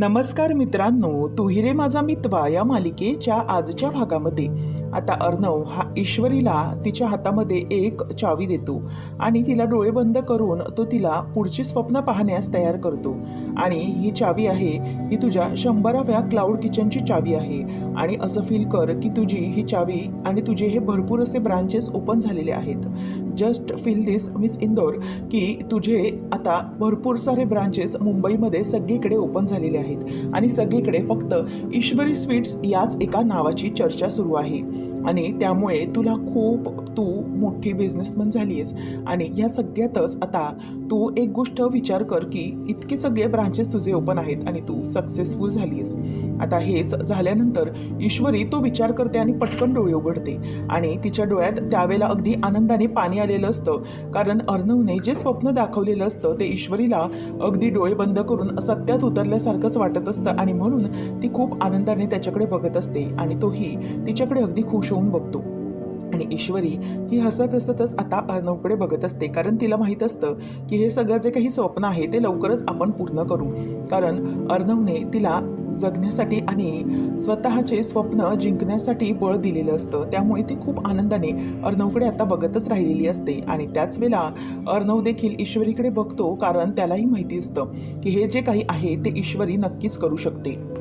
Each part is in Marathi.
नमस्कार मित्रांनो तुहिरे माझा मितवा या मालिकेच्या आजच्या भागामध्ये. आता अर्णव हा ईश्वरीला तिच्या हातामध्ये एक चावी देतो आणि तिला डोळे बंद करून तो तिला पुढची स्वप्न पाहण्यास तयार करतो. आणि ही चावी आहे ही तुझ्या शंभराव्या क्लाउड किचनची चावी आहे. आणि असं फील कर की तुझी ही चावी आणि तुझे हे भरपूर असे ब्रांचेस ओपन झालेले आहेत. Just feel this miss Indore की तुझे आता भरपूर सारे ब्रांचेस मुंबईमध्ये सगळीकडे ओपन झालेले आहेत. आणि सगळीकडे फक्त ईश्वरी स्वीट्स याच एका नावाची चर्चा सुरू आहे. आणि त्यामुळे तुला खूप तू मोठी बिझनेसमन झाली आहेस आणि या सगळ्यातच आता तू एक गोष्ट विचार कर की इतके सगळे ब्रांचेस तुझे ओपन आहेत आणि तू सक्सेसफुल झाली आहेस आता हेच झाल्यानंतर ईश्वरी तो विचार करते आणि पटकन डोळे उघडते. आणि तिच्या डोळ्यात त्यावेळेला अगदी आनंदाने पाणी आलेलं असतं. कारण अर्णवने जे स्वप्न दाखवलेलं असतं ते ईश्वरीला अगदी डोळे बंद करून सत्यात उतरल्यासारखंच वाटत असतं आणि म्हणून ती खूप आनंदाने त्याच्याकडे बघत असते आणि तोही तिच्याकडे अगदी खुश होऊन बघतो. आणि ईश्वरी ही हसत हसतच आता अर्णवकडे बघत असते. कारण तिला माहीत असतं की हे सगळं जे काही स्वप्न आहे ते लवकरच आपण पूर्ण करू. कारण अर्णवने तिला जगण्यासाठी आणि स्वतःचे स्वप्न जिंकण्यासाठी बळ दिलेलं असतं. त्यामुळे ती खूप आनंदाने अर्णवकडे आता बघतच राहिलेली असते. आणि त्याच वेळेला अर्णव देखील ईश्वरीकडे बघतो कारण त्यालाही माहिती असतं की हे जे काही आहे ते ईश्वरी नक्कीच करू शकते.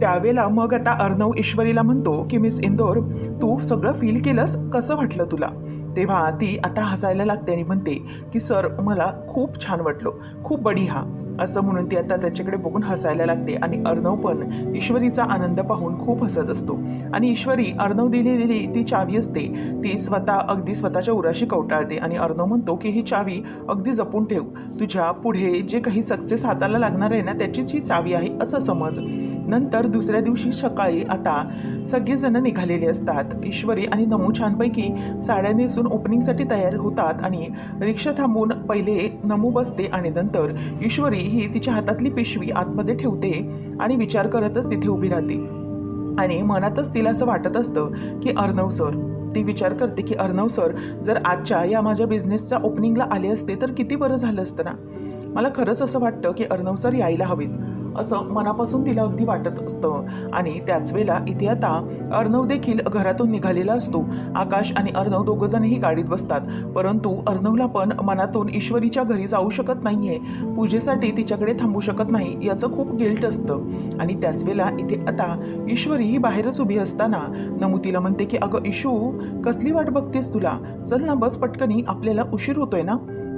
त्यावेळेला मग आता अर्णव ईश्वरीला म्हणतो की मिस इंदोर तू सगळं फील केलंस? कसं वाटलं तुला? तेव्हा ती आता हसायला लागते आणि म्हणते की सर मला खूप छान वाटलं. खूप बडी हा असं म्हणून ती आता त्याच्याकडे बघून हसायला लागते आणि अर्णव पण ईश्वरीचा आनंद पाहून खूप हसत असतो. आणि ईश्वरी अर्णव दिलेली ती चावी असते. ती स्वतः अगदी स्वतःच्या उराशी कवटाळते आणि अर्णव म्हणतो की ही चावी अगदी जपून ठेव. तुझ्या पुढे जे काही सक्सेस हाताला लागणार आहे ना त्याचीच ही चावी आहे असं समज. नंतर दुसऱ्या दिवशी सकाळी आता सगळेजण निघालेले असतात. ईश्वरी आणि नमू छानपैकी साड्या नेसून ओपनिंगसाठी तयार होतात आणि रिक्षा थांबून पहिले नमू बसते आणि नंतर ईश्वरी ही तिच्या हातातली पिशवी आतमध्ये ठेवते आणि विचार करतच तिथे उभी राहते. आणि मनातच तिला असं वाटत असतं की अर्णव सर ती विचार करते की अर्णव सर जर आजच्या या माझ्या बिझनेसच्या ओपनिंगला आले असते तर किती बरं झालं असतं ना? मला खरंच असं वाटतं की अर्णव सर यायला हवेत. असं मनापासून तिला अगदी वाटत असतं. आणि त्याच वेळेला इथे आता अर्णव देखील घरातून निघालेला असतो. आकाश आणि अर्णव दोघंजणही गाडीत बसतात. परंतु अर्णवला पण मनातून ईश्वरीच्या घरी जाऊ शकत नाहीये. पूजेसाठी तिच्याकडे थांबू शकत नाही याचं खूप गिल्ट असतं. आणि त्याच वेळेला इथे आता ईश्वरी ही बाहेरच उभी असताना नमू तिला म्हणते की अगं इशू कसली वाट बघतेस तुला? चल ना बस पटकनी आपल्याला उशीर होतोय ना?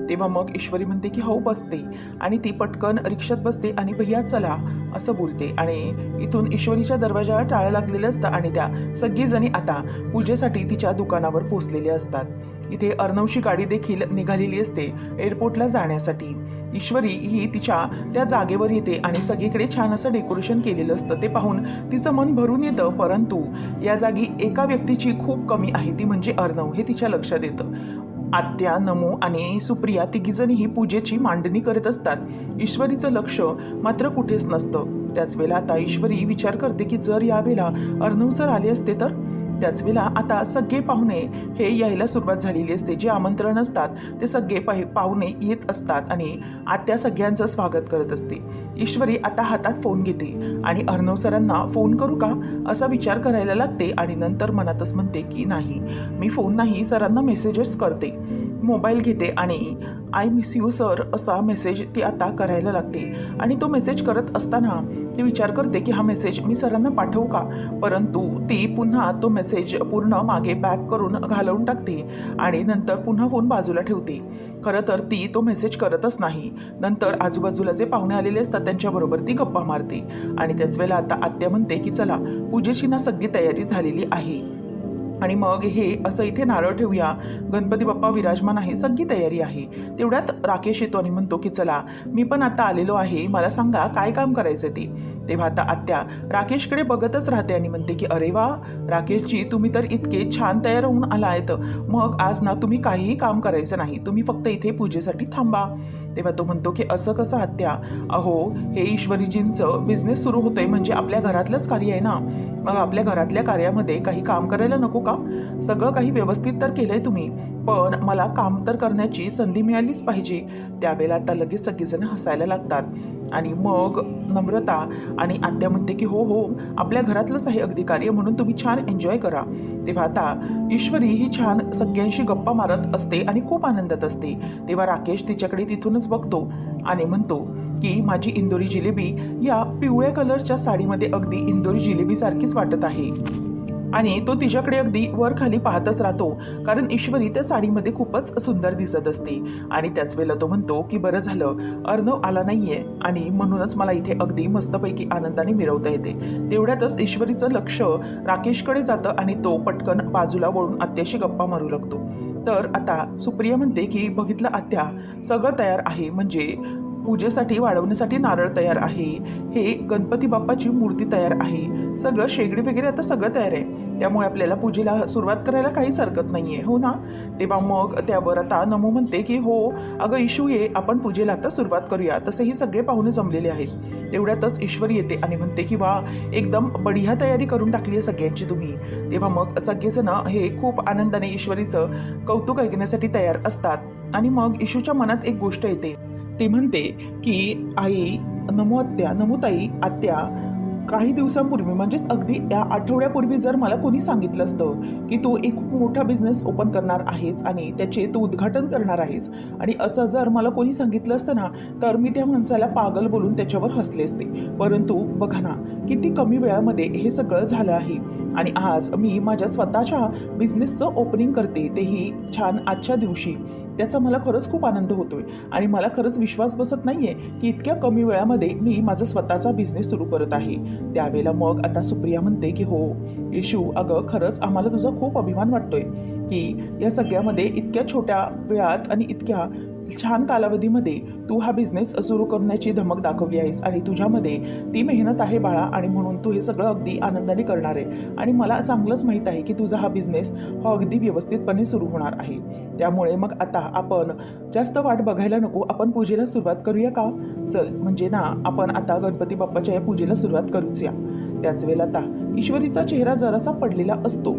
तेव्हा मग ईश्वरी म्हणते की हो बसते. आणि ती पटकन रिक्षात बसते आणि भैया चला असं बोलते. आणि इथून ईश्वरीच्या दरवाजाला टाळं लागलेलं असतं आणि त्या सगळीजणी आता पूजेसाठी तिच्या दुकानावर पोचलेले असतात. इथे अर्णवची गाडी देखील निघालेली असते एअरपोर्टला जाण्यासाठी. ईश्वरी ही तिच्या त्या जागेवर येते आणि सगळीकडे छान असं डेकोरेशन केलेलं असतं. ते पाहून तिचं मन भरून येतं परंतु या जागी एका व्यक्तीची खूप कमी आहे ती म्हणजे अर्णव हे तिच्या लक्षात येतं. आत्या नमो आणि सुप्रिया तिघीजणीही पूजेची मांडणी करत असतात. ईश्वरीचं लक्ष मात्र कुठेच नसतं. त्याच वेळेला आता ईश्वरी विचार करते की जर यावेळेला अर्णव सर आले असते तर? त्याच वेळेला आता सगळे पाहुणे हे यायला सुरुवात झालेली असते. जे आमंत्रण असतात ते सगळे पाहि पाहुणे येत असतात आणि आत्या सगळ्यांचं स्वागत करत असते. ईश्वरी आता हातात फोन घेते आणि अर्णव सरांना फोन करू का? असा विचार करायला लागते आणि नंतर मनातच म्हणते की नाही मी फोन नाही सरांना मेसेजेस करते. मोबाईल घेते आणि आय मिस यू सर असा मेसेज ती आता करायला लागते. आणि तो मेसेज करत असताना ती विचार करते की हा मेसेज मी सरांना पाठवू का? परंतु ती पुन्हा तो मेसेज पूर्ण मागे बॅक करून घालवून टाकते आणि नंतर पुन्हा फोन बाजूला ठेवते. खरं तर ती तो मेसेज करतच नाही. नंतर आजूबाजूला जे पाहुणे आलेले असतात त्यांच्याबरोबर ती गप्पा मारते. आणि त्याच वेळेला आता आत्या म्हणते की चला पूजेची ना सगळी तयारी झालेली आहे. आणि मग हे असं इथे नारळ ठेवूया. गणपती बाप्पा विराजमान आहे सगळी तयारी आहे. तेवढ्यात राकेश येतो आणि म्हणतो की चला मी पण आता आलेलो आहे. मला सांगा काय काम करायचं ते? तेव्हा आता आत्या राकेशकडे बघतच राहते आणि म्हणते की अरे वा राकेशजी तुम्ही तर इतके छान तयार होऊन आला आहेत मग आज ना तुम्ही काहीही काम करायचं नाही. तुम्ही फक्त इथे पूजेसाठी थांबा. तेव्हा तो म्हणतो की असं कसं हत्या? अहो हे ईश्वरीजींचं बिझनेस सुरू होतंय म्हणजे आपल्या घरातलंच कार्य आहे ना? मग आपल्या घरातल्या कार्यामध्ये काही काम करायला नको का? सगळं काही व्यवस्थित तर केलंय तुम्ही पण मला काम तर करण्याची संधी मिळालीच पाहिजे. त्यावेळेला आता लगेच सगळेजण हसायला लागतात. आणि मग नम्रता आणि आत्या म्हणते की हो हो आपल्या घरातलंच आहे अगदी कार्य म्हणून तुम्ही छान एन्जॉय करा. तेव्हा आता ईश्वरी ही छान सगळ्यांशी गप्पा मारत असते आणि खूप आनंदात असते. तेव्हा राकेश तिच्याकडे तिथूनच बघतो आणि म्हणतो की माझी इंदोरी जिलेबी या पिवळ्या कलरच्या साडीमध्ये अगदी इंदोरी जिलेबीसारखीच वाटत आहे. आणि तो तिच्याकडे अगदी वर खाली पाहतच राहतो कारण ईश्वरी त्या साडीमध्ये खूपच सुंदर दिसत असते. आणि त्याच वेळेला तो म्हणतो की बरं झालं अर्णव आला नाहीये आणि म्हणूनच मला इथे अगदी मस्तपैकी आनंदाने मिरवता येते. तेवढ्यातच ईश्वरीचं लक्ष राकेशकडे जातं आणि तो पटकन बाजूला वळून आत्याशी गप्पा मारू लागतो. तर आता सुप्रिया म्हणते की बघितलं आत्या सगळं तयार आहे म्हणजे पूजेसाठी वाढवण्यासाठी नारळ तयार आहे. हे गणपती बाप्पाची मूर्ती तयार आहे. सगळं शेगडी वगैरे आता सगळं तयार आहे. त्यामुळे आपल्याला पूजेला सुरुवात करायला काहीच हरकत नाही आहे हो ना? तेव्हा मग त्यावर आता नमो म्हणते की हो अगं इशू ये आपण पूजेला आता सुरुवात करूया. तसेही सगळे पाहुणे जमलेले आहेत. तेवढ्यातच ईश्वरी येते आणि म्हणते की वा एकदम बढिया तयारी करून टाकली आहे सगळ्यांची तुम्ही. तेव्हा मग सगळेजण हे खूप आनंदाने ईश्वरीचं कौतुक ऐकण्यासाठी तयार असतात. आणि मग इशूच्या मनात एक गोष्ट येते. ती म्हणते की आई नमो आत्या नमोताई आत्या काही दिवसांपूर्वी म्हणजेच अगदी या आठवड्यापूर्वी जर मला कोणी सांगितलं असतं की तू एक मोठा बिझनेस ओपन करणार आहेस आणि त्याचे तू उद्घाटन करणार आहेस आणि असं जर मला कोणी सांगितलं असतं ना तर मी त्या माणसाला पागल बोलून त्याच्यावर हसले असते. परंतु बघा ना किती कमी वेळामध्ये हे सगळं झालं आहे आणि आज मी माझ्या स्वतःच्या बिझनेसचं ओपनिंग करते तेही छान आजच्या दिवशी. त्याचा मला खरंच खूप आनंद होतोय. आणि मला खरंच विश्वास बसत नाहीये की इतक्या कमी वेळामध्ये मी माझा स्वतःचा बिझनेस सुरू करत आहे. त्यावेळेला मग आता सुप्रिया म्हणते की हो येशू अगं खरंच आम्हाला तुझा खूप अभिमान वाटतोय की या सगळ्यामध्ये इतक्या छोट्या वेळात आणि इतक्या छान कालावधीमध्ये तू हा बिझनेस सुरू करण्याची धमक दाखवली आहेस आणि तुझ्यामध्ये ती मेहनत आहे बाळा आणि म्हणून तू हे सगळं अगदी आनंदाने करणार आहे. आणि मला चांगलंच माहीत आहे की तुझा हा बिझनेस हा अगदी व्यवस्थितपणे सुरू होणार आहे. त्यामुळे मग आता आपण जास्त वाट बघायला नको आपण पूजेला सुरुवात करूया का? चल म्हणजे ना आपण आता गणपती बाप्पाच्या या पूजेला सुरुवात करूच या. त्याच वेळेला आता ईश्वरीचा चेहरा जरासा पडलेला असतो.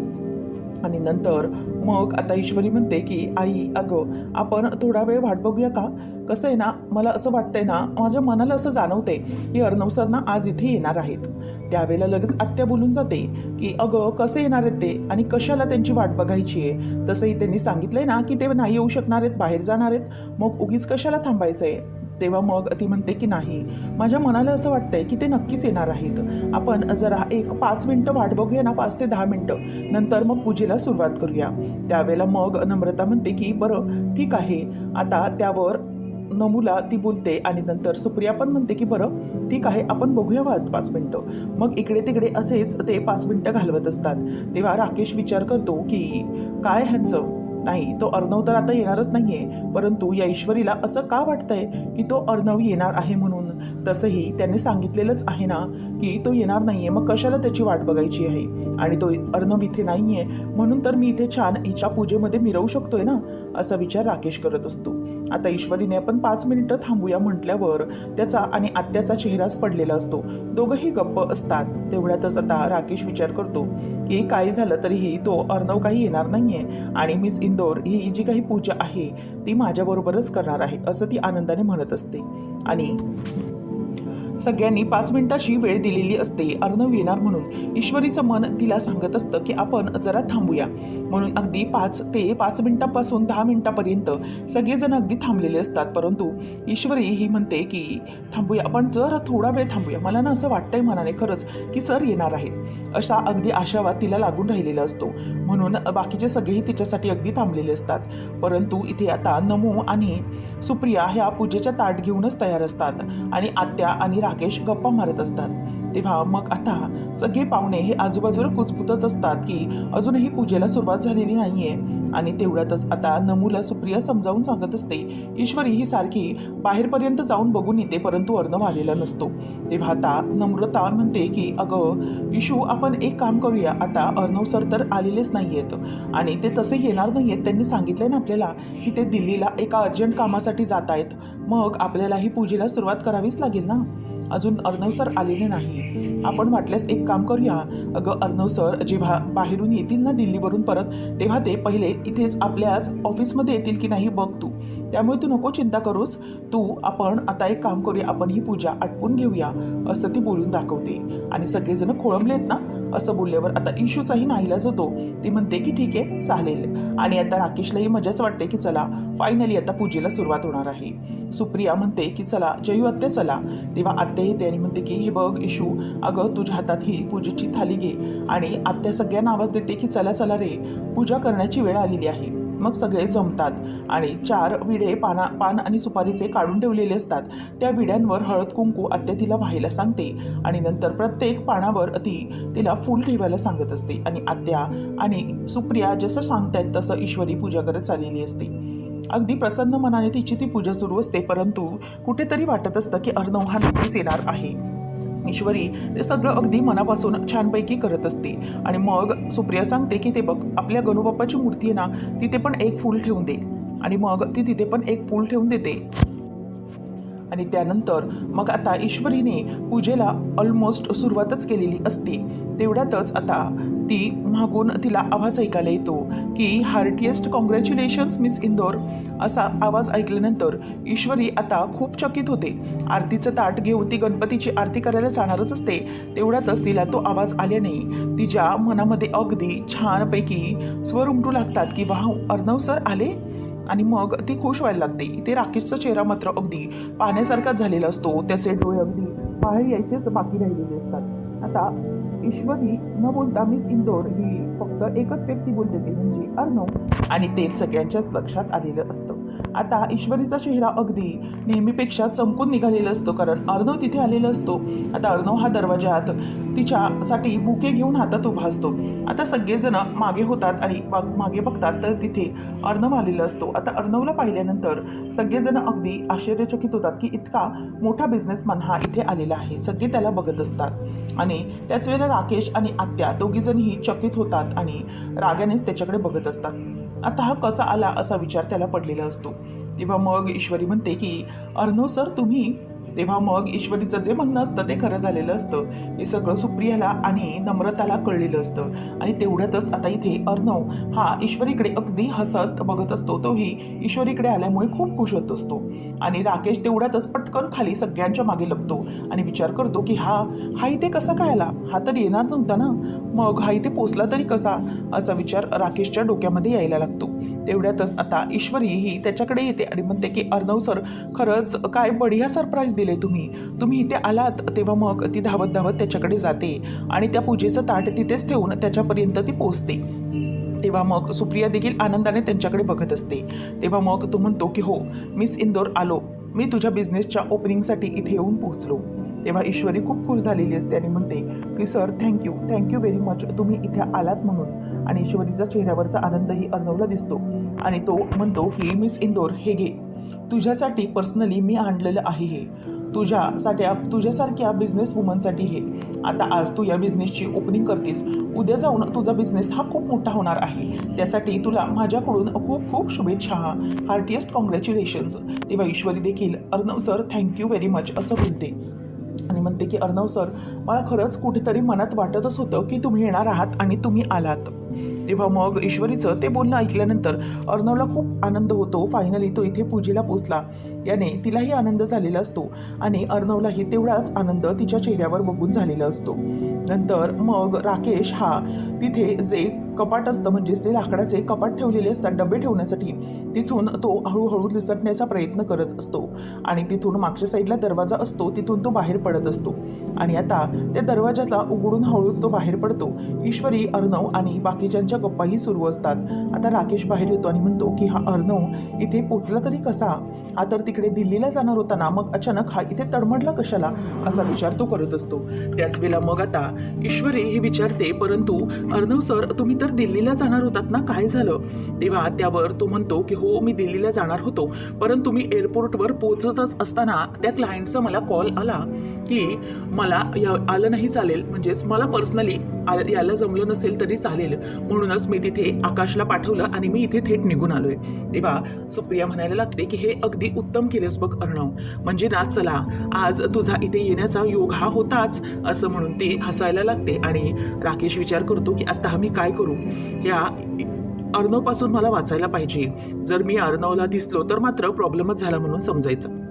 आणि नंतर मग आता ईश्वरी म्हणते की आई अगं आपण थोडा वेळ वाट बघूया का? कसं आहे ना मला असं वाटतंय ना माझ्या मनाला असं जाणवते की अर्णव सर ना आज इथे येणार आहेत. त्यावेळेला लगेच आत्या बोलून जाते की अगं कसे येणार आहेत ते? आणि कशाला त्यांची वाट बघायची आहे? तसंही त्यांनी सांगितलंय ना की ते नाही येऊ शकणार आहेत बाहेर जाणार आहेत. मग उगीच कशाला थांबायचं आहे तेव्हा मग ती म्हणते की नाही. माझ्या मनाला असं वाटतंय की ते नक्कीच येणार आहेत. आपण जरा एक पाच मिनटं वाट बघूया ना पाच ते दहा मिनटं. नंतर मग पूजेला सुरुवात करूया. त्यावेळेला मग नम्रता म्हणते की बरं ठीक आहे. आता त्यावर नमूला ती बोलते आणि नंतर सुप्रिया पण म्हणते की बरं ठीक आहे आपण बघूया वाद पाच मिनटं. मग इकडे तिकडे असेच ते पाच मिनटं घालवत असतात. तेव्हा राकेश विचार करतो की काय ह्यांचं? नाही तो अर्णव तर आता येणारच नाहीये. परंतु या ईश्वरीला असं का वाटतंय की तो अर्णव येणार आहे म्हणून? तसंही त्याने सांगितलेलंच आहे ना की तो येणार नाहीये. मग कशाला त्याची वाट बघायची आहे? आणि तो अर्णव इथे नाहीये. म्हणून तर मी इथे छान हिच्या पूजेमध्ये मिरवू शकतोय ना? असा विचार राकेश करत असतो. आता ईश्वरीने आपण पाच मिनिटं थांबूया म्हटल्यावर त्याचा आणि आत्याचा चेहराच पडलेला असतो. दोघंही गप्प असतात. तेवढ्यातच आता राकेश विचार करतो की काही झालं तरीही तो अर्णव काही येणार नाहीये आणि मिस इंदोर ही जी काही पूजा आहे ती माझ्याबरोबरच करणार आहे असं ती आनंदाने म्हणत असते. आणि सगळ्यांनी पाच मिनिटाची वेळ दिलेली असते. अर्णव येणार म्हणून ईश्वरीचं मन तिला सांगत असतं की आपण जरा थांबूया. म्हणून अगदी पाच ते पाच मिनिटापासून दहा मिनिटापर्यंत सगळेजण अगदी थांबलेले असतात. परंतु ईश्वरी ही म्हणते की थांबूया आपण जर थोडा वेळ थांबूया मला ना असं वाटतंय मनाने खरंच की सर येणार आहेत. अशा अगदी आशावाद तिला लागून राहिलेला असतो. म्हणून बाकीचे सगळेही तिच्यासाठी अगदी थांबलेले असतात. परंतु इथे आता नमो आणि सुप्रिया ह्या पूजेच्या ताट घेऊनच तयार असतात आणि आत्या आणि राकेश गप्पा मारत असतात. तेव्हा मग आता सगळे पाहुणे हे आजूबाजूला कुजबुतत असतात की अजूनही पूजेला सुरुवात झालेली नाहीये. आणि तेवढ्यातच आता नमूला सुप्रिया समजावून सांगत असते ईश्वरी ही सारखी बाहेरपर्यंत जाऊन बघून येते परंतु अर्णव आलेला नसतो. तेव्हा आता नम्रता म्हणते की अगं इशू आपण एक काम करूया. आता अर्णव सर तर आलेलेच नाही आहेत आणि ते तसे येणार नाही आहेत त्यांनी सांगितलंय ना आपल्याला की ते दिल्लीला एका अर्जंट कामासाठी जात आहेत मग आपल्याला ही पूजेला सुरुवात करावीच लागेल ना? अजून अर्णव सर आलेले नाही आपण वाटल्यास एक काम करूया. अगं अर्णव सर जेव्हा बाहेरून येतील ना दिल्लीवरून परत तेव्हा ते पहिले इथेच आपल्याच ऑफिसमध्ये येतील की नाही बघ तू. त्यामुळे तू नको चिंता करूस. तू आपण आता एक काम करूया. आपण ही पूजा आटपून घेऊया असं ती बोलून दाखवते. आणि सगळेजण खोळंबलेत ना असं बोलल्यावर आता इशूचाही नाईलाज होतो ती म्हणते की ठीक आहे चालेल. आणि आता राकेशलाही मजाच वाटते की चला फायनली आता पूजेला सुरुवात होणार आहे. सुप्रिया म्हणते की चला जयू आत्या चला. तेव्हा आत्या येते आणि म्हणते की हे बघ इशू अगं तुझ्या हातात ही पूजेची थाली घे. आणि आत्या सगळ्यांना आवाज देते की चला चला रे. पूजा करण्याची वेळ आलेली आहे. मग सगळे जमतात. आणि चार विडे पाना पान आणि सुपारीचे काढून ठेवलेले असतात. त्या विड्यांवर हळद कुंकू आत्या तिला व्हायला सांगते. आणि नंतर प्रत्येक पानावर ती तिला फूल ठेवायला सांगत असते. आणि आत्या आणि सुप्रिया जसं सांगतायत तसं ईश्वरी पूजा करत चाललेली असते. अगदी प्रसन्न मनाने तिची ती पूजा सुरू असते. परंतु कुठेतरी वाटत असतं की अर्णव हा नक्कीच येणार आहे. ईश्वरी ते सगळं अगदी मनापासून छानपैकी करत असते. आणि मग सुप्रिया सांगते की ते बघ आपल्या गणूबाप्पाची मूर्ती आहे ना तिथे पण एक फूल ठेवून दे. आणि मग ती तिथे पण एक फूल ठेवून देते. आणि त्यानंतर मग आता ईश्वरीने पूजेला ऑलमोस्ट सुरुवातच केलेली असते. तेवढ्यातच आता ती मागून तिला आवाज ऐकायला येतो की हार्टिएस्ट कॉंग्रॅच्युलेशन्स मिस इंदोर असा आवाज ऐकल्यानंतर ईश्वरी आता खूप चकित होते. आरतीचं ताट घेऊन ती गणपतीची आरती करायला जाणारच असते. तेवढ्यातच तिला तो आवाज आल्याने तिच्या मनामध्ये अगदी छानपैकी स्वर उमटू लागतात की वाह अर्णव सर आले? आणि मग ती खुश व्हायला लागते. इथे राकेशचा चेहरा मात्र अगदी पाण्यासारखाच झालेला असतो. त्याचे डोळे अगदी बाहेर यायचेच बाकी राहिलेले असतात. आता ईश्वरी न बोलता मिस इंदोर ही फक्त एकच व्यक्ती बोलते ती म्हणजे अर्णव. आणि ते सगळ्यांच्याच लक्षात आलेलं असतं. आता ईश्वरीचा चेहरा अगदी नेहमीपेक्षा चमकून निघालेला असतो कारण अर्णव तिथे आलेला असतो. आता अर्णव हा दरवाजात तिच्यासाठी बुके घेऊन हातात उभा असतो. आता सगळेजण मागे होतात आणि मागे बघतात तर तिथे अर्णव आलेला असतो. आता अर्णवला पाहिल्यानंतर सगळेजण अगदी आश्चर्यचकित होतात की इतका मोठा बिझनेसमॅन हा इथे आलेला आहे. सगळे त्याला बघत असतात. आणि त्याच वेळेला राकेश आणि आत्या दोघीजणही चकित होतात आणि रागानेच त्याच्याकडे बघत असतात. आता हा कसा आला असा विचार त्याला पडलेला असतो. तेव्हा मग ईश्वरी म्हणते की अर्णव सर तुम्ही तेव्हा मग ईश्वरीचं जे म्हणणं असतं ते खरं झालेलं असतं. हे सगळं सुप्रियाला आणि नम्रताला कळलेलं असतं. आणि तेवढ्यातच आता इथे अर्णव हा ईश्वरीकडे अगदी हसत बघत असतो. तोही ईश्वरीकडे आल्यामुळे खूप खुश होत असतो. आणि राकेश तेवढ्यातच पटकन खाली सगळ्यांच्या मागे लपतो आणि विचार करतो की हा हा इथे कसा काय आला? हा तर येणार नव्हता ना? मग हा इथे पोचला तरी कसा? असा विचार राकेशच्या डोक्यामध्ये यायला लागतो. तेवढ्यातच आता ईश्वरीही त्याच्याकडे येते आणि म्हणते की अर्णव सर खरंच काय बढिया सरप्राईज दिले तुम्ही. तुम्ही इथे आलात तेव्हा मग ती धावत धावत त्याच्याकडे जाते आणि त्या पूजेचं ताट तिथेच ठेवून त्याच्यापर्यंत ती पोचते तेव्हा मग सुप्रिया देखील आनंदाने त्यांच्याकडे बघत असते. तेव्हा मग तो म्हणतो की हो मिस इंदोर आलो. मी तुझ्या बिझनेसच्या ओपनिंगसाठी इथे येऊन पोहोचलो. तेव्हा ईश्वरी खूप खुश झालेली असते आणि म्हणते की sir thank you thank you very much तुम्ही इथे आलात म्हणून. आणि ईश्वरीचा चेहऱ्यावरचा आनंदही अर्णवला दिसतो. आणि तो म्हणतो की मिस इंदोर हे घे. तुझ्यासाठी पर्सनली मी आणलेलं आहे हे. तुझ्यासाठी तुझ्यासारख्या बिझनेस वुमनसाठी हे. आता आज तू या बिझनेसची ओपनिंग करतेस. उद्या जाऊन तुझा बिझनेस हा खूप मोठा होणार आहे. त्यासाठी तुला माझ्याकडून खूप खूप शुभेच्छा. Heartiest congratulations. तेव्हा ईश्वरी देखील Arnav sir thank you very much असं बोलते. म्हणते की अर्णव सर मला खरंच कुठेतरी मनात वाटतच होतं की तुम्ही येणार आहात आणि तुम्ही आलात. तेव्हा मग ईश्वरीचं ते बोलणं ऐकल्यानंतर अर्णवला खूप आनंद होतो. फायनली तो इथे पूजेला पोचला. याने तिलाही आनंद झालेला असतो आणि अर्णवलाही तेवढाच आनंद तिच्या चेहऱ्यावर बघून झालेला असतो. नंतर मग राकेश हा तिथे जे कपाट असतं म्हणजेच ते लाकडाचे कपाट ठेवलेले असतात डबे ठेवण्यासाठी. तिथून तो हळूहळू लिसटण्याचा प्रयत्न करत असतो. आणि तिथून मागच्या साईडला दरवाजा असतो तिथून तो बाहेर पडत असतो. आणि आता त्या दरवाजाला उघडून हळूच तो बाहेर पडतो. ईश्वरी अर्णव आणि बाकीच्यांच्या गप्पाही सुरू असतात. आता राकेश बाहेर येतो आणि म्हणतो की हा अर्णव इथे पोचला तरी कसा? हा तर तिकडे दिल्लीला जाणार होता ना मग अचानक हा इथे तडमडला कशाला? असा विचार तो करत असतो. त्याच वेळेला मग आता ईश्वरी हे विचारते परंतु अर्णव सर तुम्ही तर दिल्लीला जाणार होतात ना? काय झालं? तेव्हा त्यावर तो म्हणतो की हो मी दिल्लीला जाणार होतो. परंतु मी एअरपोर्टवर पोहोचतच असताना त्या क्लायंटचा मला कॉल आला. की मला या आलं नाही चालेल. म्हणजेच मला पर्सनली यायला जमलं नसेल तरी चालेल. म्हणूनच मी तिथे आकाशला पाठवलं आणि मी इथे थेट निघून आलोय. तेव्हा सुप्रिया म्हणायला लागते की हे अगदी उत्तम केलंस बघ अर्णव. म्हणजे ना चला आज तुझा इथे येण्याचा योग हा होताच असं म्हणून ती हसायला लागते आणि राकेश विचार करतो की आत्ता मी काय करू? या अर्णवपासून मला वाचायला पाहिजे. जर मी अर्णवला दिसलो तर मात्र प्रॉब्लेमच झाला म्हणून समजायचा.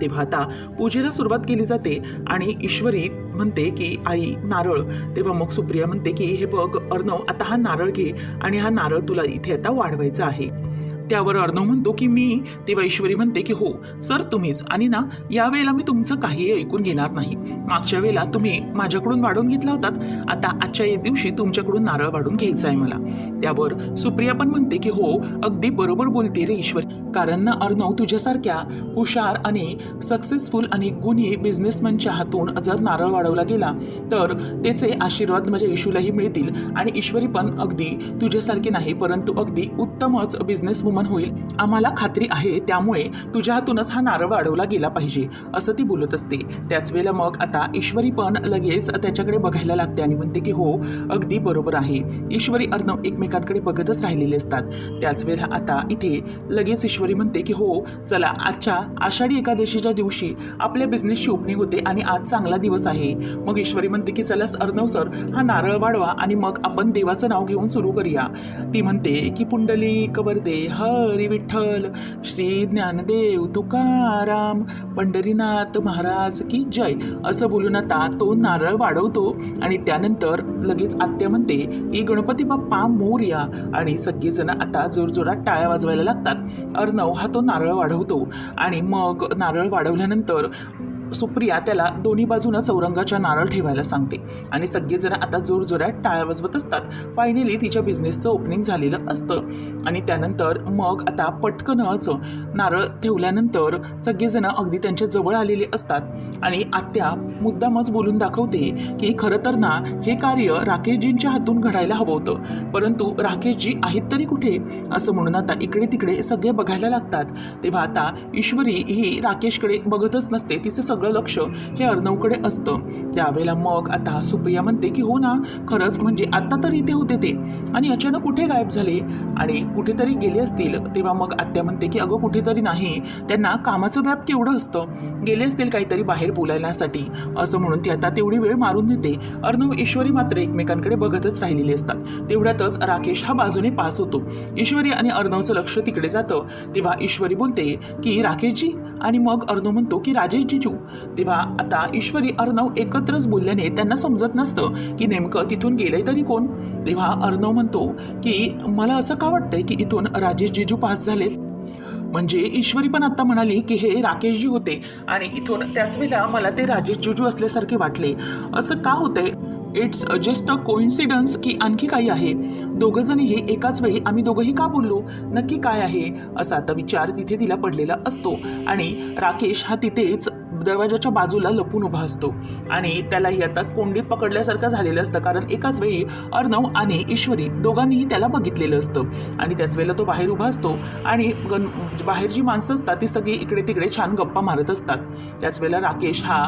तेव्हा आता पूजेला सुरुवात केली जाते आणि ईश्वरी म्हणते की आई नारळ. तेव्हा मग सुप्रिया म्हणते की हे बघ अर्णव आता हा नारळ घे आणि हा नारळ तुला इथे आता वाढवायचा आहे. त्यावर अर्णव म्हणतो की मी तेव्हा ईश्वरी म्हणते की हो सर तुम्हीच. आणि ना यावेळेला मी तुमचं काहीही ऐकून घेणार नाही. मागच्या वेळेला तुम्ही माझ्याकडून वाढवून घेतला होतात. आता आजच्या या दिवशी तुमच्याकडून नारळ वाढून घ्यायचा आहे मला. त्यावर सुप्रिया पण म्हणते की हो अगदी बरोबर बोलते रे ईश्वरी. कारण ना अर्णव तुझ्यासारख्या हुशार आणि सक्सेसफुल आणि गुणी बिझनेसमॅनच्या हातून जर नारळ वाढवला गेला तर त्याचे आशीर्वाद माझ्या इशूलाही मिळतील. आणि ईश्वरी पण अगदी तुझ्यासारखी नाही परंतु अगदी उत्तमच बिझनेस आगमन होईल. आम्हाला खात्री आहे त्यामुळे तुझ्या हातूनच हा नारळ वाढवला गेला पाहिजे असं ती बोलत असते. त्याच वेळेला मग आता ईश्वरी पण लगेच त्याच्याकडे बघायला लागते आणि म्हणते की हो अगदी बरोबर आहे. ईश्वरी अर्णव एकमेकांकडे बघतच राहिलेले असतात. त्याच वेळेला आता इथे लगेच ईश्वरी म्हणते की हो चला आजच्या आषाढी एकादशीच्या दिवशी आपल्या बिझनेसची ओपनिंग होते आणि आज चांगला दिवस आहे. मग ईश्वरी म्हणते की चला अर्णव सर हा नारळ वाढवा आणि मग आपण देवाचं नाव घेऊन सुरू करूया. ती म्हणते की पुंडली कबरदे हरी विठ्ठल श्री ज्ञानदेव तुकाराम पंढरीनाथ महाराज की जय. असं बोलून आता तो नारळ वाढवतो आणि त्यानंतर लगेच आत्या म्हणते की गणपती बाप्पा मोर्या आणि सगळेजण आता जोरजोरात टाळ्या वाजवायला लागतात. अर्णव हा तो नारळ वाढवतो आणि मग नारळ वाढवल्यानंतर सुप्रिया त्याला दोन्ही बाजूनं चौरंगाच्या नारळ ठेवायला सांगते. आणि सगळेजण आता जोरजोरात टाळ्या वाजवत असतात. फायनली तिच्या बिझनेसचं ओपनिंग झालेलं असतं. आणि त्यानंतर मग आता पटकनच नारळ ठेवल्यानंतर सगळेजण अगदी त्यांच्या जवळ आलेले असतात. आणि आत्या मुद्दामच बोलून दाखवते की खरं तर ना हे कार्य राकेशजींच्या हातून घडायला हवं होतं. परंतु राकेशजी आहेत तरी कुठे? असं म्हणून आता इकडे तिकडे सगळे बघायला लागतात. तेव्हा आता ईश्वरी ही राकेशकडे बघतच नसते तिचं सगळं लक्ष हे अर्णवकडे असतं. त्यावेळेला मग आता सुप्रिया म्हणते की हो ना खरंच म्हणजे आत्ता तर इथे होते ते. आणि अचानक कुठे गायब झाले? आणि कुठेतरी गेले असतील. तेव्हा मग आत्या म्हणते की अगं कुठेतरी नाही. त्यांना कामाचं व्याप केवढं असतं? गेले असतील काहीतरी बाहेर बोलायण्यासाठी असं म्हणून ती आता तेवढी वेळ मारून देते. अर्णव ईश्वरी मात्र एकमेकांकडे बघतच राहिलेले असतात. तेवढ्यातच राकेश हा बाजूने पास होतो. ईश्वरी आणि अर्णवचं लक्ष तिकडे जातं. तेव्हा ईश्वरी बोलते की राकेशजी आणि मग अर्णव म्हणतो की राजेश जिजू तेव्हा आता ईश्वरी अर्णव एकत्रच बोलल्याने त्यांना समजत नसतं की नेमकं तिथून गेलंय तरी कोण. तेव्हा अर्णव म्हणतो की मला असं का वाटतंय की इथून राजेश जिजू पास झालेत? म्हणजे ईश्वरी पण आता म्हणाली की हे राकेशजी होते आणि इथून त्याच वेळेला मला ते राजेश जिजू असल्यासारखे वाटले. असं का होतंय? इट्स जस्ट अ कोइन्सिडन्स की आणखी काही आहे. दोघंजणीही एकाच वेळी आम्ही दोघंही का बोललो? नक्की काय आहे? असा आता विचार तिथे तिला पडलेला असतो. आणि राकेश हा तिथेच दरवाजाच्या बाजूला लपून उभा असतो. आणि त्यालाही आता कोंडीत पकडल्यासारखं झालेलं असतं. कारण एकाच वेळी अर्णव आणि ईश्वरी दोघांनीही त्याला बघितलेलं असतं. आणि त्याच वेळेला तो बाहेर उभा असतो. आणि गण म्हणजे बाहेर जी माणसं असतात ती सगळी इकडे तिकडे छान गप्पा मारत असतात. त्याच वेळेला राकेश हा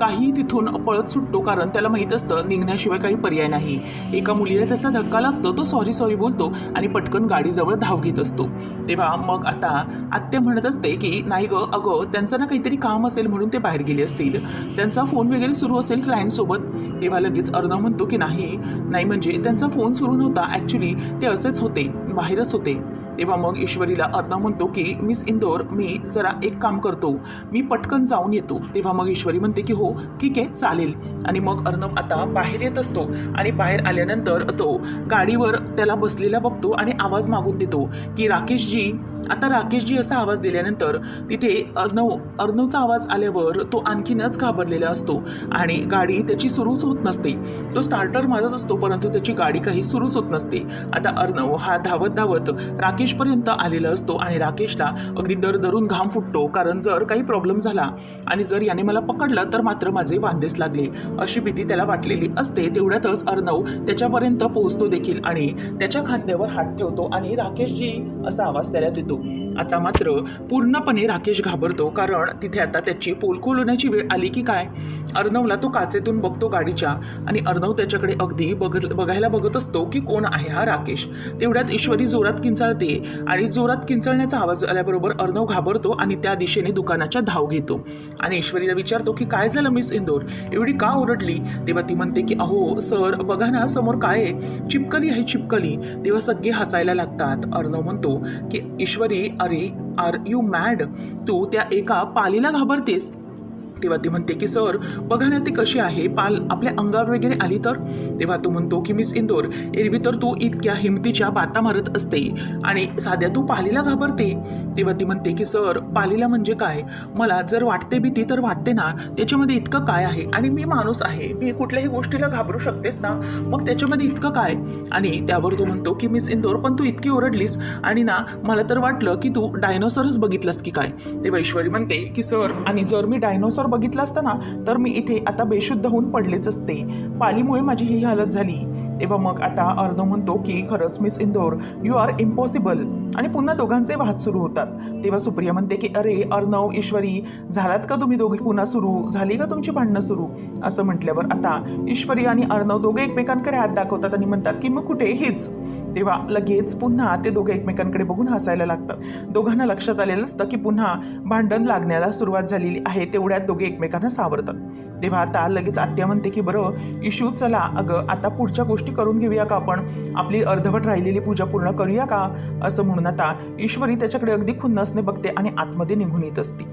काही तिथून पळत सुटतो. कारण त्याला माहीत असतं निघण्याशिवाय काही पर्याय नाही. एका मुलीला त्याचा धक्का लागतो. तो सॉरी सॉरी बोलतो आणि पटकन गाडीजवळ धाव घेत असतो. तेव्हा मग आता आत्या म्हणत असते की नाही गं अगं त्यांचं ना काहीतरी काम असेल म्हणून ते बाहेर गेली असतील त्यांचा फोन वगैरे सुरू असेल क्लायंटसोबत तेव्हा लगेच अर्णव म्हणतो की नाही नाही म्हणजे त्यांचा फोन सुरू नव्हता. ॲक्च्युली ते असेच होते बाहेरच होते. तेव्हा मग ईश्वरीला अर्णव म्हणतो की मिस इंदोर मी जरा एक काम करतो. मी पटकन जाऊन येतो. तेव्हा मग ईश्वरी म्हणते की हो ठीक आहे चालेल. आणि मग अर्णव आता बाहेर येत असतो आणि बाहेर आल्यानंतर तो गाडीवर त्याला बसलेला बघतो आणि आवाज मागून देतो की राकेशजी आता राकेशजी असा आवाज दिल्यानंतर तिथे अर्णव अर्णवचा आवाज आल्यावर तो आणखीनच घाबरलेला असतो आणि गाडी त्याची सुरूच होत नसते. तो स्टार्टर मारत असतो परंतु त्याची गाडी काही सुरूच होत नसते. आता अर्णव हा धावत धावत राकेश राकेशपर्यंत आलेला असतो आणि राकेशला अगदी दर दरून घाम फुटतो कारण जर काही प्रॉब्लेम झाला आणि जर याने मला पकडलं तर मात्र माझे वांदेच लागले. अशी भीती त्याला वाटलेली असते तेवढ्यातच अर्णव त्याच्यापर्यंत पोहोचतो देखील आणि त्याच्या खांद्यावर हात ठेवतो आणि राकेशजी असा आवाज त्याला देतो. आता मात्र पूर्णपणे राकेश घाबरतो कारण तिथे आता त्याची पोल खोलवण्याची वेळ आली की काय? अर्णवला तो काचेतून बघतो गाडीच्या आणि अर्णव त्याच्याकडे अगदी बघत बघायला बघत असतो की कोण आहे हा राकेश. तेवढ्यात ईश्वरी जोरात किंचाळते आहे. आणि जोरात किंचळण्याचा आवाज आल्याबरोबर अर्णव घाबरतो आणि त्या दिशेने दुकानाच्या धाव घेतो. आणि ईश्वरीला विचारतो की काय झालं मिस इंदोर? एवढी का ओरडली? तेव्हा ती म्हणते की अहो सर बघा ना समोर काय आहे? चिपकली आहे चिपकली. तेव्हा सगळे हसायला लागतात. अर्णव म्हणतो की ईश्वरी अरे आर यू मॅड? तू त्या एका पालीला घाबरतेस. तेव्हा ती म्हणते की सर बघा ना ती कशी आहे. पाल आपल्या अंगावर वगैरे आली तर? तेव्हा तो म्हणतो की मिस इंदोर एरवी तर तू इतक्या हिमतीच्या बाता मारत असते आणि साध्या तू पालीला घाबरते. तेव्हा ती म्हणते की सर पालीला म्हणजे काय? मला जर वाटते भीती तर वाटते ना. त्याच्यामध्ये इतकं काय आहे? आणि मी माणूस आहे. मी कुठल्याही गोष्टीला घाबरू शकतेस ना. मग त्याच्यामध्ये इतकं काय? आणि त्यावर तो म्हणतो की मिस इंदोर पण तू इतकी ओरडलीस. आणि ना मला तर वाटलं की तू डायनोसॉरच बघितलंस की काय? तेव्हा ईश्वरी म्हणते की सर आणि जर मी डायनोसॉर बघितलं असतं ना तर मी इथे आता बेशुद्ध होऊन पडलेच असते. पालीमुळे माझी ही हालत झाली. तेव्हा मग आता अर्णव म्हणतो की खरंच miss Indore you are impossible आणि पुन्हा दोघांचे वाद सुरू होतात. तेव्हा सुप्रिया म्हणते की अरे अर्णव ईश्वरी झालात का तुम्ही दोघी पुन्हा सुरू? झाली का तुमची भांडणं सुरू? असं म्हटल्यावर आता ईश्वरी आणि अर्णव दोघे एकमेकांकडे हात दाखवतात आणि म्हणतात की मग कुठे? हीच. तेव्हा लगेच पुन्हा ते दोघे एकमेकांकडे बघून हसायला लागतात. दोघांना लक्षात आलेलं असतं की पुन्हा भांडण लागण्याला सुरुवात झालेली आहे तेवढ्यात दोघे एकमेकांना सावरतात. तेव्हा आता लगेच आत्या म्हणते की बरं इशू चला अगं आता पुढच्या गोष्टी करून घेऊया का आपण? आपली अर्धवट राहिलेली पूजा पूर्ण करूया का? असं म्हणून आता ईश्वरी त्याच्याकडे अगदी खुन्नसने बघते आणि आतमध्ये निघून येत असते.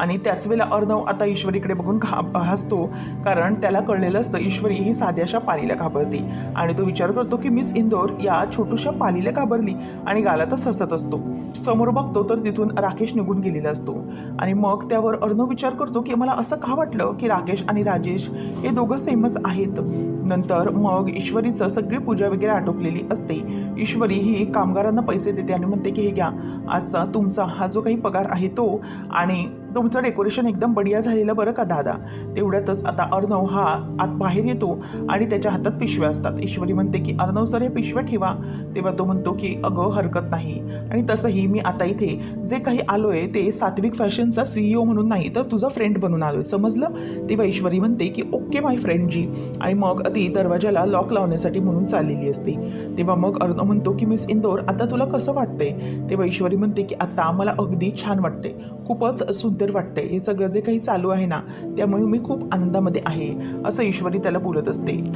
आणि त्याच वेळेला अर्णव आता ईश्वरीकडे बघून घा हसतो कारण त्याला कळलेलं असतं ईश्वरी ही साध्याशा पालीला घाबरते. आणि तो विचार करतो की मिस इंदोर या छोटूशा पालीला घाबरली आणि गालातच हसत असतो. समोर बघतो तर तिथून राकेश निघून गेलेला असतो. आणि मग त्यावर अर्णव विचार करतो की मला असं का वाटलं की राकेश आणि राजेश हे दोघं सेमच आहेत? नंतर मग ईश्वरीचं सगळी पूजा वगैरे आटोपलेली असते. ईश्वरी ही कामगारांना पैसे देते आणि म्हणते की हे घ्या आजचा तुमचा हा जो काही पगार आहे तो आणि तुमचं डेकोरेशन एकदम बढिया झालेलं बरं का दादा? तेवढ्यातच आता अर्णव हा आत बाहेर येतो आणि त्याच्या हातात पिशव्या असतात. ईश्वरी म्हणते की अर्णव सर हे पिशव्या ठेवा. तेव्हा तो म्हणतो की अगं हरकत नाही. आणि तसंही मी आता इथे जे काही आलोय ते सात्विक फॅशनचा सीईओ म्हणून नाही तर तुझा फ्रेंड बनून आलोय. समजलं? तेव्हा ईश्वरी म्हणते की ओके माय फ्रेंड जी. आणि मग ती दरवाजाला लॉक लावण्यासाठी म्हणून चाललेली असते. तेव्हा मग अर्णव म्हणतो की मिस इंदोर आता तुला कसं वाटतंय? तेव्हा ईश्वरी म्हणते की आता मला अगदी छान वाटते खूपच सुंदर वाटतंय. हे सगळं जे काही चालू आहे ना त्यामुळे मी खूप आनंदामध्ये आहे असं ईश्वरी त्याला बोलत असते.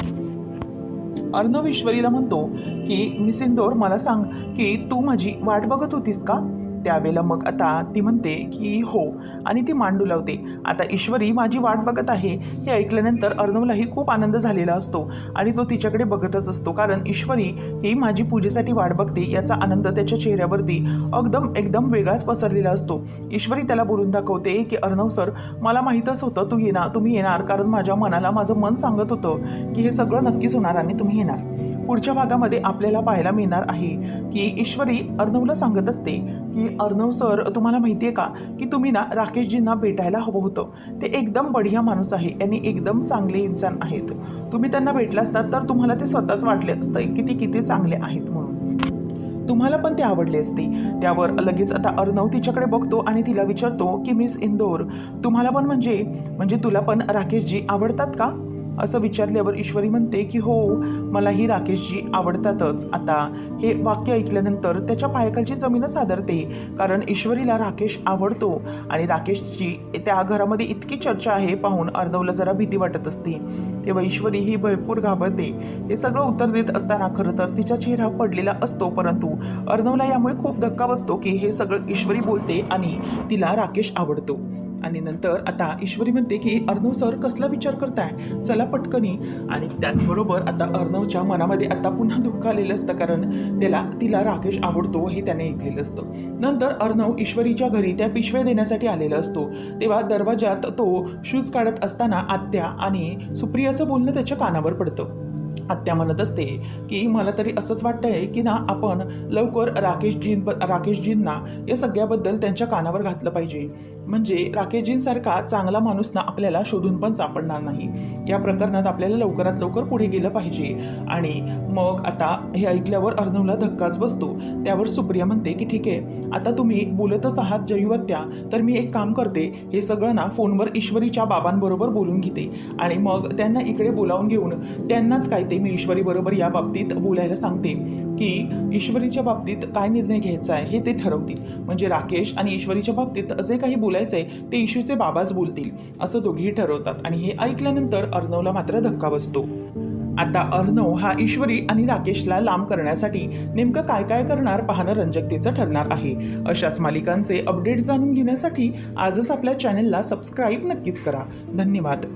अर्णव ईश्वरीला म्हणतो की मिस सिंदोर मला सांग की तू माझी वाट बघत होतीस का? त्यावेळेला मग आता ती म्हणते की हो आणि ती मांडू लावते. आता ईश्वरी माझी वाट बघत आहे हे ऐकल्यानंतर अर्णवलाही खूप आनंद झालेला असतो आणि तो तिच्याकडे बघतच असतो. कारण ईश्वरी ही माझी पूजेसाठी वाट बघते याचा आनंद त्याच्या चेहऱ्यावरती एकदम एकदम वेगळाच पसरलेला असतो. ईश्वरी त्याला बोलून दाखवते की अर्णव सर मला माहीतच होतं तू येणार तुम्ही येणार कारण माझ्या मनाला माझं मन सांगत होतं की हे सगळं नक्कीच होणार आणि तुम्ही येणार. पुढच्या भागामध्ये आपल्याला पाहायला मिळणार आहे की ईश्वरी अर्णवला सांगत असते की अर्णव सर तुम्हाला माहिती आहे का की तुम्ही ना राकेशजींना भेटायला हवं होतं. ते एकदम बढिया माणूस आहे. आणि एकदम चांगले इन्सान आहेत. तुम्ही त्यांना भेटला असतात तर तुम्हाला ते स्वतःच वाटले असतं. की ते किती चांगले आहेत म्हणून. तुम्हाला पण ते आवडले असते. त्यावर लगेच आता अर्णव तिच्याकडे बघतो आणि तिला विचारतो की मिस इंदोर तुम्हाला पण म्हणजे म्हणजे तुला पण राकेशजी आवडतात का? असं विचारल्यावर ईश्वरी म्हणते की हो मलाही राकेशजी आवडतातच. आता हे वाक्य ऐकल्यानंतर त्याच्या पायाखालची जमीनच आदरते कारण ईश्वरीला राकेश आवडतो आणि राकेशची त्या घरामध्ये इतकी चर्चा आहे पाहून अर्णवला जरा भीती वाटत असते. तेव्हा ईश्वरी ही भरपूर घाबरते. हे सगळं उत्तर देत असताना खरं तर तिचा चेहरा पडलेला असतो परंतु अर्णवला यामुळे खूप धक्का बसतो की हे सगळं ईश्वरी बोलते आणि तिला राकेश आवडतो. आणि नंतर आता ईश्वरी म्हणते की अर्णव सर कसला विचार करताय? चला पटकनी. आणि त्याचबरोबर आता अर्णवच्या मनामध्ये आता पुन्हा दुःख आलेलं असतं कारण त्याला तिला राकेश आवडतो हे त्याने ऐकलेलं असतं. नंतर अर्णव ईश्वरीच्या घरी त्या पिशव्या देण्यासाठी आलेला असतो. तेव्हा दरवाजात तो शूज काढत असताना आत्या आणि सुप्रियाचं बोलणं त्याच्या कानावर पडतं. आत्या म्हणत असते की मला तरी असंच वाटतंय की ना आपण लवकर राकेशजी राकेशजींना या सगळ्याबद्दल त्यांच्या कानावर घातलं पाहिजे. म्हणजे राकेशजींसारखा चांगला माणूस ना आपल्याला शोधून पण सापडणार नाही. या प्रकरणात आपल्याला लवकरात लवकर पुढे गेलं पाहिजे. आणि मग आता हे ऐकल्यावर अर्णवला धक्काच बसतो. त्यावर सुप्रिया म्हणते की ठीक आहे आता तुम्ही बोलतच आहात जयुवत्या तर मी एक काम करते हे सगळं ना फोनवर ईश्वरीच्या बाबांबरोबर बोलून घेते. आणि मग त्यांना इकडे बोलावून घेऊन त्यांनाच काय ते मी ईश्वरीबरोबर या बाबतीत बोलायला सांगते की ईश्वरीच्या बाबतीत काय निर्णय घ्यायचा आहे हे ते ठरवतील. म्हणजे राकेश आणि ईश्वरीच्या बाबतीत जे काही बोल बोलायचं आहे ते इशूचे बाबाच बोलतील असं दोघेही ठरवतात आणि हे ऐकल्यानंतर अर्णवला मात्र धक्का बसतो. आता अर्णव हा ईश्वरी आणि राकेशला लांब करण्यासाठी नेमकं काय काय करणार पाहणं रंजकतेचं ठरणार आहे. अशाच मालिकांचे अपडेट जाणून घेण्यासाठी आजच आपल्या चॅनेलला सबस्क्राईब नक्कीच करा. धन्यवाद.